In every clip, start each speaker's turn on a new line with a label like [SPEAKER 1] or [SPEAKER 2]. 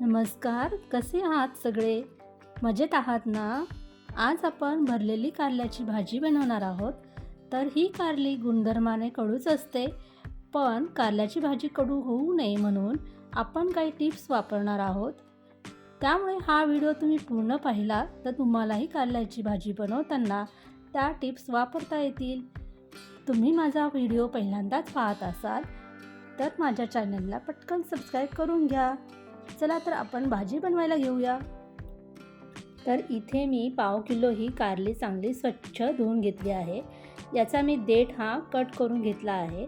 [SPEAKER 1] नमस्कार कसे आहात सगळे? मजेत आहात ना? आज आपण भरलेली कारल्याची भाजी बनवणार आहोत. तर ही कारली गुणधर्माने कडूच असते पण कारल्याची भाजी कडू होऊ नये म्हणून आपण काही टिप्स वापरणार आहोत. त्यामुळे हा व्हिडिओ तुम्ही पूर्ण पाहिला तर तुम्हालाही कारल्याची भाजी बनवताना त्या टिप्स वापरता येतील. तुम्ही माझा व्हिडिओ पहिल्यांदाच पाहत असाल तर माझ्या चॅनलला पटकन सबस्क्राईब करून घ्या. चला तर आपण भाजी बनवायला घेऊया. तर इथे मी पाव किलो ही कारली चांगली स्वच्छ धुवून घेतली आहे. याचा मी देठ हा कट करून घेतला आहे.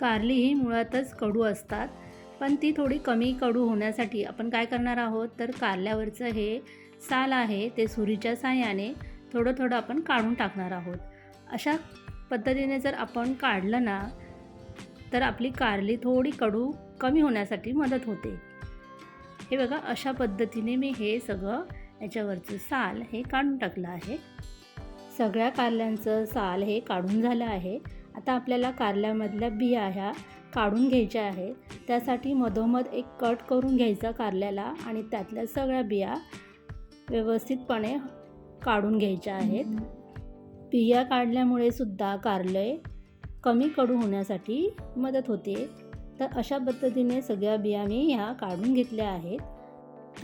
[SPEAKER 1] कारली ही मुळातच कडू असतात पण ती थोडी कमी कडू होण्यासाठी आपण काय करणार आहोत? तर कारल्यावरचं हे साल आहे ते सुरीच्या साह्याने थोडं थोडं आपण काढून टाकणार आहोत. अशा पद्धतीने जर आपण काढलं ना तर आपली कारली थोडी कडू कमी होण्यासाठी मदत होते. हे बघा अशा पद्धतीने मी हे सगळं याच्यावरचं साल हे काढून टाकलं आहे. सगळ्या कारल्यांचं साल हे काढून झालं आहे. आता आपल्याला कारल्यामधल्या बिया ह्या काढून घ्यायच्या आहेत. त्यासाठी मधोमध एक कट करून घ्यायचा कारल्याला आणि त्यातल्या सगळ्या बिया व्यवस्थितपणे काढून घ्यायच्या आहेत. बिया काढल्यामुळे सुद्धा कारले कमी कडू होण्यासाठी मदत होते. तर अशा पद्धतीने सगळ्या बिया मी ह्या काढून घेतल्या आहेत.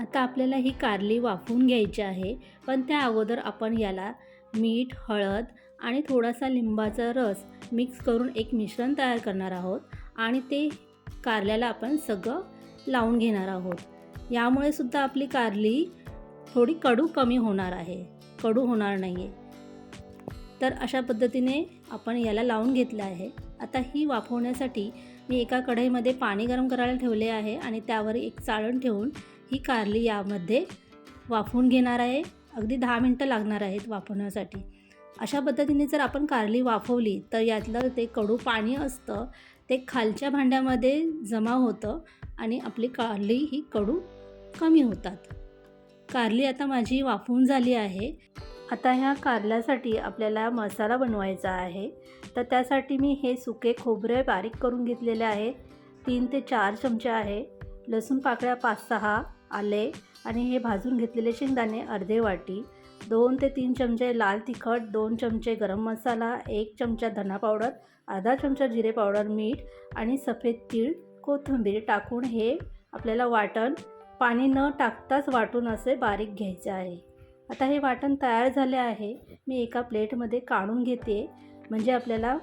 [SPEAKER 1] आता आपल्याला ही कारली वाफवून घ्यायची आहे. पण त्या अगोदर आपण याला मीठ हळद आणि थोडासा लिंबाचा रस मिक्स करून एक मिश्रण तयार करणार आहोत आणि ते कारल्याला आपण सगळं लावून घेणार आहोत. यामुळे सुद्धा आपली कारली थोडी कडू कमी होणार आहे. कडू होणार नाही आहे तर अशा पद्धतीने आपण याला लावून घेतलं आहे. आता ही वाफवण्यासाठी मी एका कढईमध्ये पाणी गरम करायला ठेवले आहे आणि त्यावर एक चाळण ठेवून ही कारली यामध्ये वाफवून घेणार आहे. अगदी दहा मिनटं लागणार आहेत वाफवण्यासाठी. अशा पद्धतीने जर आपण कारली वाफवली तर यातलं ते कडू पाणी असतं ते खालच्या भांड्यामध्ये जमा होतं आणि आपली कारली ही कडू कमी होतात. कारली आता माझी वाफवून झाली आहे. आता ह्या कारल्यासाठी आपल्याला मसाला बनवायचा आहे. तर त्यासाठी मी हे सुके खोबरे बारीक करून घेतलेले आहे. तीन ते चार चमचे आहे. लसूण पाकळ्या पाच सहा आले. आणि हे भाजून घेतलेले शेंगदाणे अर्धे वाटी. दोन ते तीन चमचे लाल तिखट दोन चमचे गरम मसाला एक चमचा धना पावडर अर्धा चमचा जिरे पावडर मीठ आणि सफेद तीळ कोथिंबीर टाकून हे आपल्याला वाटण. पाणी न टाकताच वाटून असे बारीक घ्यायचे आहे. आता हे वाटण तयार झाले आहे. मी एका प्लेटमध्ये काढून घेते. म्हणजे आपल्याला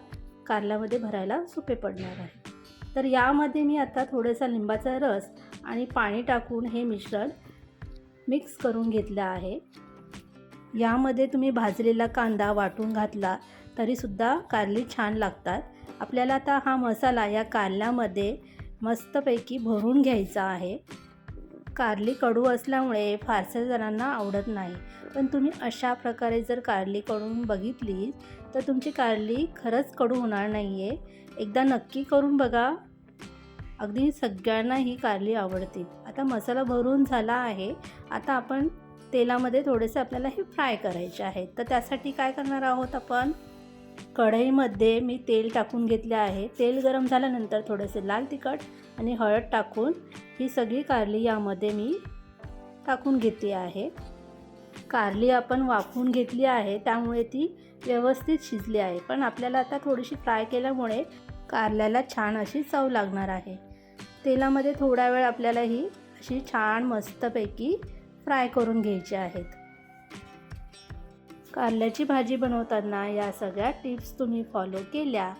[SPEAKER 1] कारल्यामध्ये भरायला सोपे पडणार आहे. तर यामध्ये मी आता थोडासा लिंबाचा रस आणि पाणी टाकून हे मिश्रण मिक्स करून घेतलं आहे. यामध्ये तुम्ही भाजलेला कांदा वाटून घातला तरीसुद्धा कारली छान लागतात. आपल्याला आता हा मसाला या कारल्यामध्ये मस्तपैकी भरून घ्यायचा आहे. कारली कडू असल्यामुळे फारशा जणांना आवडत नाही. पण तुम्ही अशा प्रकारे जर कारली कडून बघितली तर तुमची कारली खरंच कडू होणार नाही आहे एकदा नक्की करून बघा. अगदी सगळ्यांना ही कारली आवडते आता मसाला भरून झाला आहे. आता आपण तेलामध्ये थोडेसे आपल्याला हे फ्राय करायचे आहेत. तर त्यासाठी काय करणार आहोत आपण? कढईमध्ये मी तेल टाकून घेतले आहे. तेल गरम झाल्यानंतर थोडेसे लाल तिखट आणि हळद टाकून ही सगळी कारली यामध्ये मी टाकून घेतली आहे. कारली आपण वाफवून घेतली आहे त्यामुळे ती व्यवस्थित शिजली आहे. पण आपल्याला आता थोडीशी फ्राय केल्यामुळे कारल्याला छान अशी चव लागणार आहे. तेलामध्ये थोडा वेळ आपल्याला ही अशी छान मस्तपैकी फ्राय करून घ्यायची आहेत कारल्याची भाजी बनवताना या सगळ्या टिप्स तुम्ही फॉलो केल्या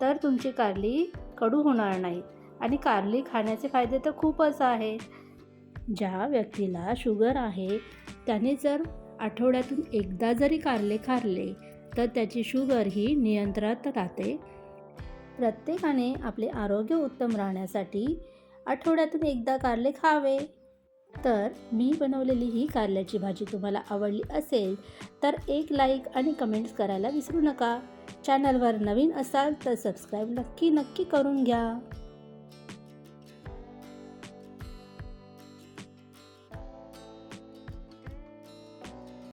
[SPEAKER 1] तर तुमची कारली कडू होणार नाही. आणि कारली खाण्याचे फायदे तर खूपच आहेत. ज्या व्यक्तीला शुगर आहे त्याने जर आठवड्यातून एकदा जरी कारले खाल्ले तर त्याची शुगर ही नियंत्रणात राहते. प्रत्येकाने आपले आरोग्य उत्तम राहण्यासाठी आठवड्यातून एकदा कारले खावे. तर मी बनवलेली ही कारल्याची भाजी तुम्हाला आवडली असेल तर एक लाईक आणि कमेंट्स करायला विसरू नका. चॅनलवर नवीन असाल तर सबस्क्राईब नक्की नक्की करून घ्या.